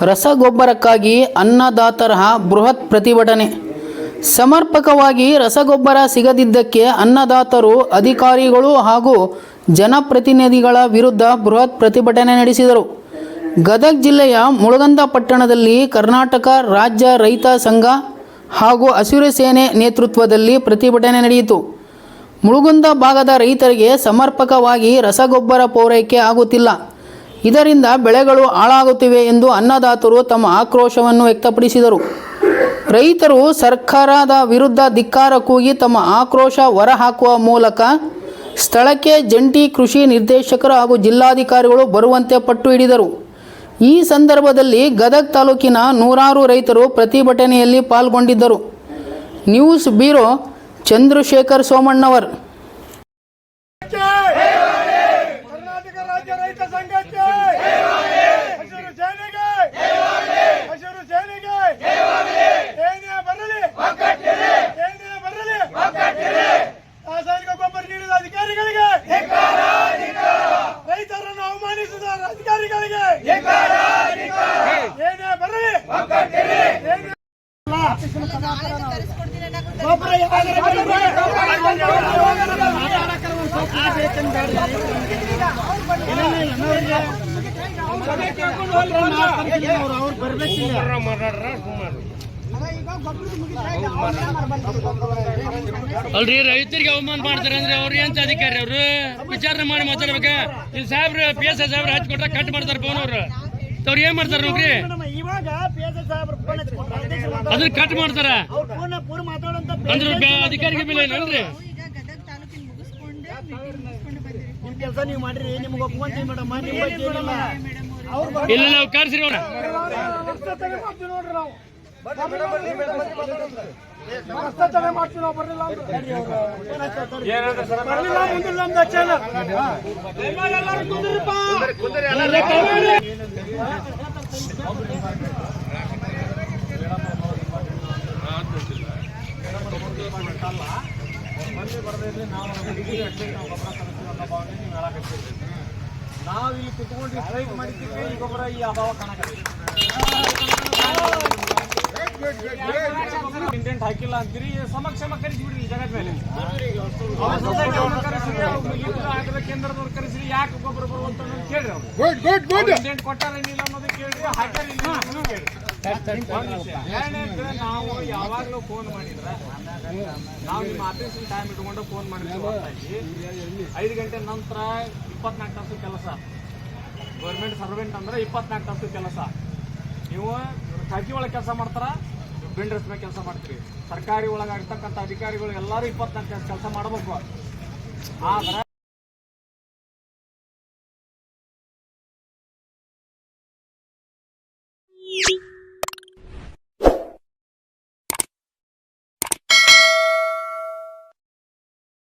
ರಸಗೊಬ್ಬರಕ್ಕಾಗಿ ಅನ್ನದಾತರ ಬೃಹತ್ ಪ್ರತಿಭಟನೆ. ಸಮರ್ಪಕವಾಗಿ ರಸಗೊಬ್ಬರ ಸಿಗದಿದ್ದಕ್ಕೆ ಅನ್ನದಾತರು, ಅಧಿಕಾರಿಗಳು ಹಾಗೂ ಜನಪ್ರತಿನಿಧಿಗಳ ವಿರುದ್ಧ ಬೃಹತ್ ಪ್ರತಿಭಟನೆ ನಡೆಸಿದರು. ಗದಗ ಜಿಲ್ಲೆಯ ಮುಳಗಂದ ಪಟ್ಟಣದಲ್ಲಿ ಕರ್ನಾಟಕ ರಾಜ್ಯ ರೈತ ಸಂಘ ಹಾಗೂ ಹಸಿರು ಸೇನೆ ನೇತೃತ್ವದಲ್ಲಿ ಪ್ರತಿಭಟನೆ ನಡೆಯಿತು. ಮುಳುಗುಂದ ಭಾಗದ ರೈತರಿಗೆ ಸಮರ್ಪಕವಾಗಿ ರಸಗೊಬ್ಬರ ಪೂರೈಕೆ ಆಗುತ್ತಿಲ್ಲ. ಇದರಿಂದ ಬೆಳೆಗಳು ಹಾಳಾಗುತ್ತಿವೆ ಎಂದು ಅನ್ನದಾತರು ತಮ್ಮ ಆಕ್ರೋಶವನ್ನು ವ್ಯಕ್ತಪಡಿಸಿದರು. ರೈತರು ಸರ್ಕಾರದ ವಿರುದ್ಧ ಧಿಕ್ಕಾರ ಕೂಗಿ ತಮ್ಮ ಆಕ್ರೋಶ ಹೊರಹಾಕುವ ಮೂಲಕ ಸ್ಥಳಕ್ಕೆ ಜಂಟಿ ಕೃಷಿ ನಿರ್ದೇಶಕರು ಹಾಗೂ ಜಿಲ್ಲಾಧಿಕಾರಿಗಳು ಬರುವಂತೆ ಪಟ್ಟು ಹಿಡಿದರು ಈ ಸಂದರ್ಭದಲ್ಲಿ ಗದಗ ತಾಲೂಕಿನ ನೂರಾರು ರೈತರು ಪ್ರತಿಭಟನೆಯಲ್ಲಿ ಪಾಲ್ಗೊಂಡಿದ್ದರು. News bureau Chandrashekar Somannavar. Karnataka ರಾಜ್ಯ ರೈತ ಸಂಘಕ್ಕೆ ಅಲ್ರಿ ರೈತರಿಗೆ ಅವಮಾನ ಮಾಡ್ತಾರೆ ಅಂದ್ರೆ ಅವ್ರು ಎಂತ ಅಧಿಕಾರಿ ಅವರು? ವಿಚಾರಣೆ ಮಾಡಿ ಮಾತಾಡ್ಬೇಕ. ಇಲ್ಲಿ ಸಾಹೇಬ್ರು ಪಿ ಎಸ್ ಐ ಸಾಹೇಬ್ರು ಹಚ್ಚಿ ಕೊಟ್ಟ ಕಟ್ ಮಾಡ್ತಾರೆ ಫೋನ್ ಅವ್ರು. ಅವ್ರು ಏನ್ ಮಾಡ್ತಾರೆ ನೋಡ್ರಿ? ಇವಾಗ. ಸಾಹೇಬ್ರು ಫೋನ್. ಅದನ್ನ ಕಟ್ ಮಾಡ್ತಾರ. ಅವ್ರು ಫೋನ್ ಪೂರ ಮಾತಾಡೋಂತ ಅಂದ್ರೆ ಅಧಿಕಾರಿಗೆ ಮೇಲೆ ಏನಲ್ರಿ ಈಗ ಗದಗ ತಾಲೂಕಿನ ಮುಗಿಸ್ಕೊಂಡೆ ಮೀಟಿಂಗ್ ಮುಗಿಸ್ಕೊಂಡು ಬಂದಿರಿ. ನಿಮ್ ಕೆಲಸ ನೀವು ಮಾಡ್ರಿ ನಿಮ್ಗೆ ಒಪ್ಕೊಂತೀವಿ ಮೇಡಮ್ ಇಲ್ಲ ನಾವು ಕರ್ಸಿರಿ ಅವ್ರ ಮಾಡ್ತೀವಿ ನೋಡ್ರಿ ನಾವು ಭ್ರಷ್ಟಾಚಾರ ಮಾಡ್ತೀವಿ ನಾವು. ಎಲ್ಲರೂ ಕುಂದ್ರಿಪ್ಪ. ನಾವು ಇಲ್ಲಿ ಕುತ್ಕೊಂಡು ಸ್ಟ್ರೈಕ್ ಮಾಡಿದ್ದೀವಿ ಈ ಗೊಬ್ಬರ ಈ ಅಭಾವ ಕಾಣಕ್ಕೆ ಇಂಡೆಂಟ್ ಹಾಕಿಲ್ಲ ಅಂತೀರಿ ಸಮಕ್ಷಮ ಕರೆಸಿಬಿಡ್ರಿ ಜಗತ್ ಮೇಲೆ ಅವ್ರ ಸೊಸೈಟಿಯವ್ರನ್ನ ಕರೆಸಿರಿ ಅವ್ರ ಮುಗಿದ್ರು ಆಗದ ಕೇಂದ್ರದವ್ರು ಕರೆಸಿರಿ ಯಾಕೆ ಗೊಬ್ಬರ ಬರುವಂತ ಅನ್ನೋದು ಕೇಳ್ರಿ ಅವ್ರು. ಇಂಡೆಂಟ್ ಕೊಟ್ಟಾರ ಏನಿಲ್ಲ ಅನ್ನೋದು ಕೇಳ್ರಿ ಹಾಕ್ಯಾರ ಇಲ್ಲ ಅನ್ನೋದು ಕೇಳ್ರಿ. ಒಂದ್ ಎರಡನೇ ನಾವು ಯಾವಾಗಲೂ ಫೋನ್ ಮಾಡಿದ್ರೆ ನಾವು ನಿಮ್ಮ ಆಫೀಸಿನ ಟೈಮ್ ಇಟ್ಕೊಂಡು ಫೋನ್ ಮಾಡಿದ್ವಿ ಐದು ಗಂಟೆ ನಂತರ ಇಪ್ಪತ್ನಾಲ್ಕು ತಾಸು ಕೆಲಸ. ಗೌರ್ಮೆಂಟ್ ಸರ್ವೆಂಟ್ ಅಂದ್ರೆ ಇಪ್ಪತ್ನಾಲ್ಕು ತಾಸು ಕೆಲಸ. ನೀವು ಖಾಕಿ ಒಳಗೆ ಕೆಲಸ ಮಾಡ್ತಾರ? ಬಿಲ್ಡರ್ಸ್ ಮೇಲೆ ಕೆಲಸ ಮಾಡ್ತೀವಿ ಸರ್ಕಾರಿ ಒಳಗಾಗಿರ್ತಕ್ಕಂಥ ಅಧಿಕಾರಿಗಳು ಎಲ್ಲರೂ ಇಪ್ಪತ್ನಾಲ್ಕು ತಾಸು ಕೆಲಸ ಮಾಡಬೇಕು. ಆದ್ರೆ